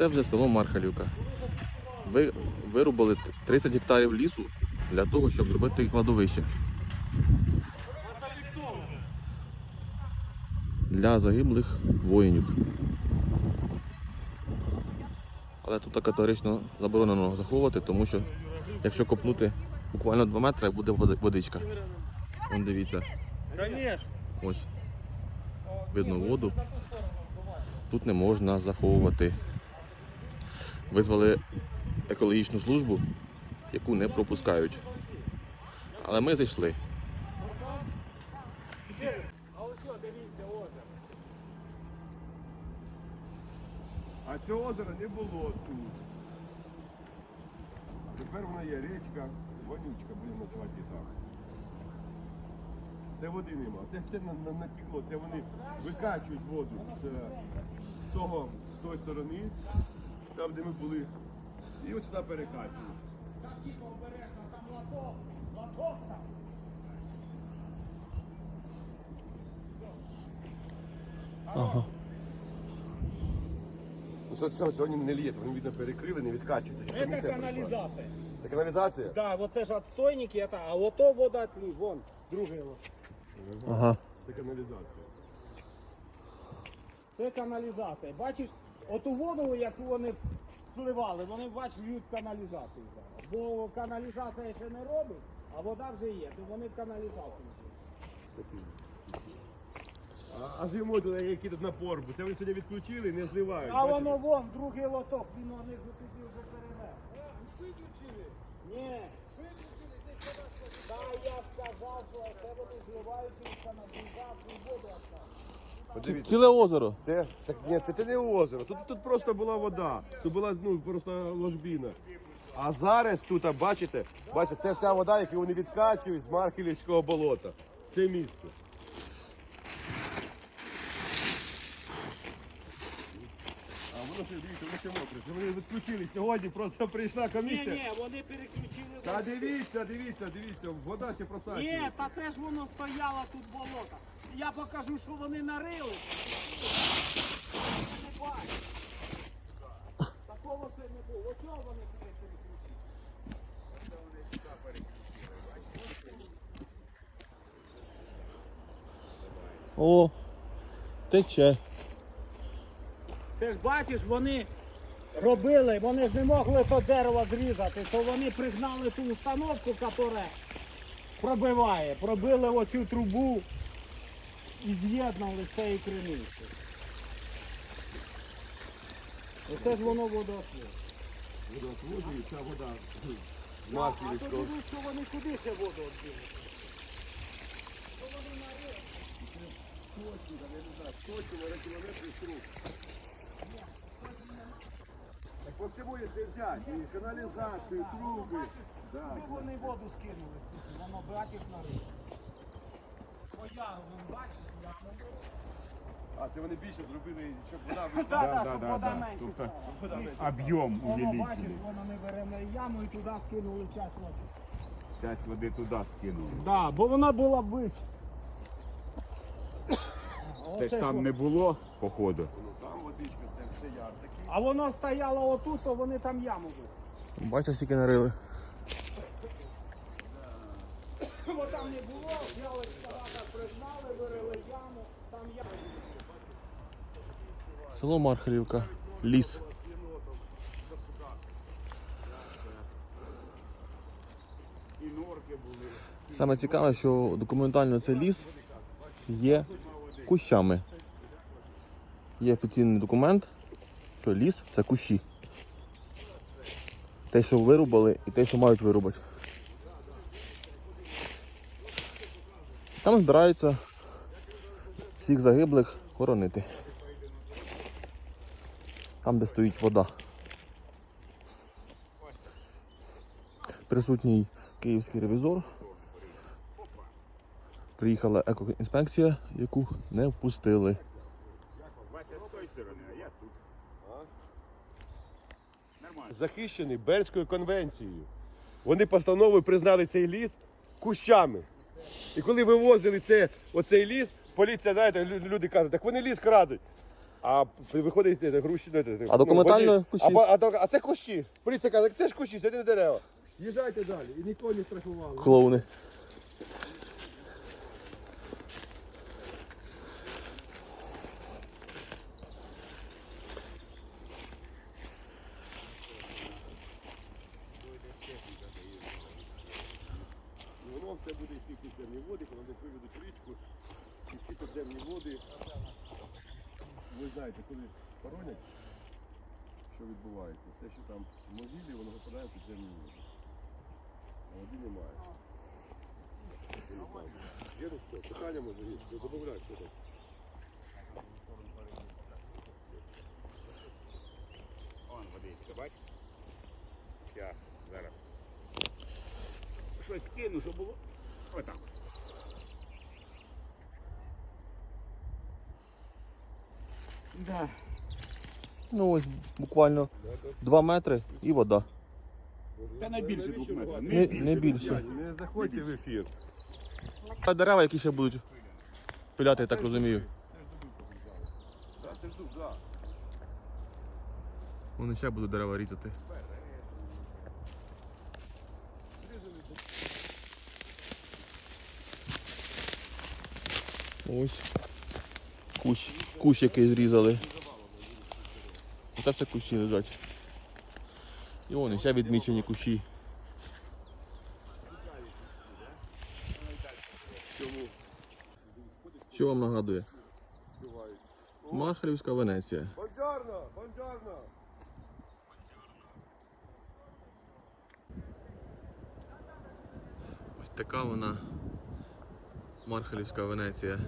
Це вже село Мархалівка. Ви вирубали 30 гектарів лісу для того, щоб зробити кладовище. Для загиблих воїнів. Але тут категорично заборонено заховувати, тому що якщо копнути буквально 2 метри, буде водичка. Вон дивіться, ось видно воду. Тут не можна заховувати. Визвали екологічну службу, яку не пропускають. Але ми зайшли. А ось дивіться, озеро. А цього озера не було тут. Тепер вона є річка, вонючка, будемо називати її так. Це води нема. Це все на- на- натекло. Це вони викачують воду з того, з тої сторони, там де ми були. І ось сюди перекачують. Ну, це, це сьогодні не ліє, вони видно перекрили, не відкачуються. Чи Это комісія прийшла? канализация. Це каналізація? Да, вот це ж отстойники, это, а ото водоотлив, вон, другий вот. Ага. Це каналізація. Це каналізація. Бачиш, оту воду, яку вони сливали, вони бач, льють в каналізацію зараз. Бо каналізація ще не робить, а вода вже є, то вони в каналізацію. льють. А, а зимою туди який тут напор був. Це вони сьогодні відключили, не зливають. А бачите? воно вон, другий лоток, він вони ж туди вже перевез. Виключили? Ні. Та я сказав, що це вони зливають через каналізацію воду оставили. Подивіться. Ціле озеро. Це, так, ні, це, це не озеро. Тут, тут просто була вода. Тут була ну, просто ложбіна. А зараз тут, а, бачите, бачите, це вся вода, яку вони відкачують з Маркелівського болота. Це місце. А воно ще дивіться, воно ще мокре. Вони відключили сьогодні, просто прийшла Ні, комісія. ні, вони переключили. Та дивіться, дивіться, дивіться, вода ще просачує. Ні, та це ж воно стояло тут болото. Я покажу, що вони нарили. Такого ще не було. Ось цього вони переключили. О, тече. Це ж бачиш, вони робили, вони ж не могли то дерево зрізати, то вони пригнали ту установку, яка пробиває, пробили оцю трубу і з'єднали з цієї криниці. Оце ж воно водоотлив. Водоотводи, ця вода з А Маркелівського. то дивись, що вони куди ще воду відбили. Так по якщо взяти, і каналізацію, труби. Да, Куди вони воду скинули? Слухай, Воно бачиш на рибу. По яру, вон, бачиш, як воно. А, це вони більше зробили, щоб вода вийшла. Так, так, щоб вода менше Тобто. Об'єм Воно бачиш, увеличили. воно не бере яму і туди скинули час води. Часть води туди скинули. Так, бо вона була вища. Це ж там не було походу. Ну там водичка, це все яр такий. А воно стояло отут, то вони там яму були. Бачите, скільки нарили. Бо там не було, взяли екскаватор, пригнали, вирили яму, там яма. Село Мархалівка. Ліс. Саме цікаве, що документально цей ліс є кущами. Є офіційний документ, що ліс це кущі. Те, що вирубали, і те, що мають вирубати. Там збираються всіх загиблих хоронити. Там, де стоїть вода. Присутній київський ревізор. Приїхала екоінспекція, яку не впустили. Захищений Бернською конвенцією. Вони постановою признали цей ліс кущами. І коли вивозили це, оцей ліс, поліція, знаєте, лю- люди кажуть, так вони ліс крадуть. А виходить е, груші. ну, е, А документально води. кущі? А, по- а, до- а це кущі. Поліція каже, це ж кущі, це не дерева. Їжджайте далі. І нікого не страхували. Клоуни. Все буде йти в підземні води, коли десь виведуть річку, і всі підземні води. Ви знаєте, коли хоронять, що відбувається, все, що там в могилі, воно випадає в підземні води. А води немає. Є що, питання може є, добавляй, що там. Он водичка, бач? Зараз. Щось кину, щоб було. Отак. Да. Ну ось буквально 2 метри і вода. Та не більше двох метрів. Не, не більше. Не заходьте в ефір. А дерева, які ще будуть пиляти, я так розумію. Вони ще будуть дерева різати. Ось кущ, кущ який зрізали. Це все кущі лежать. І вони ще відмічені кущі. Що вам нагадує? Махалівська Венеція. Бонджорно, бонджорно. Ось така вона Мархалівська Венеція.